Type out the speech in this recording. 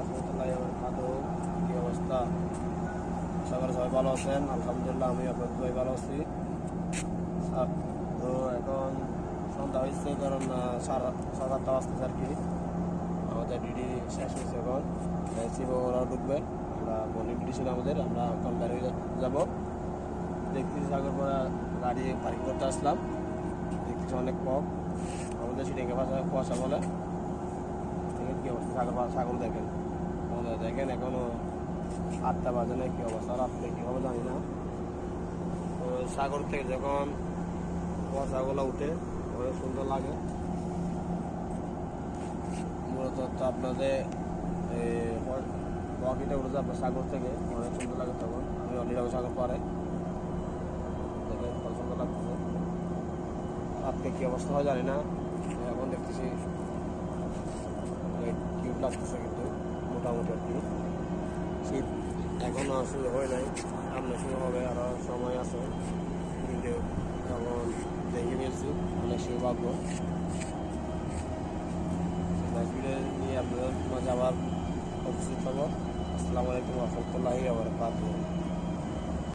রহমতুল্লাহ বারাকাতুহু। কি অবস্থা? আশা সবাই ভালো আছেন। আলহামদুলিল্লাহ আমি আপনার সবাই ভালো আছি। এখন সন্ধ্যা হয়েছে কারণ সাড়ে সাড়ে আটটা বাজতেছে আর কি। আমাদের ডিউটি শেষ হয়েছে এখন। শিব ওরা ঢুকবে আমরা ডিউটি ছিল আমাদের, আমরা বের হয়ে যাব। দেখতেছি সাগরপাড়া গাড়ি পার্কিং করতে আসলাম। দেখতেছি অনেক পক আমাদের সিটিংয়ে ভাষা কুয়াশা বলে। দেখেন কি অবস্থা সাগর পা- সাগর দেখেন। আমাদের দেখেন এখনও আটটা বাজে না, কী অবস্থা, রাত্রে কি হবে জানি না। তো সাগর থেকে যখন কুয়াশাগুলো উঠে, অনেক সুন্দর লাগে। মূলত তো আপনাদের বগিটা উঠে যাবে সাগর থেকে অনেক সুন্দর লাগে তখন আমি অলরেডি সাগর পরে দেখেন কত সুন্দর লাগতেছে আজকে কি অবস্থা হয় জানি না এখন দেখতেছি কিউট লাগতেছে কিন্তু, মোটামুটি আর কি শীত এখনও শুরু হয় নাই। সামনে শুরু হবে আরও সময় আছে। কিন্তু এখন দেখে ফেলছি অনেক সৌভাগ্য। ভিডিও নিয়ে আপনাদের আবার উপস্থিত হব আসসালামু আলাইকুম রহমতুল্লাহি আবার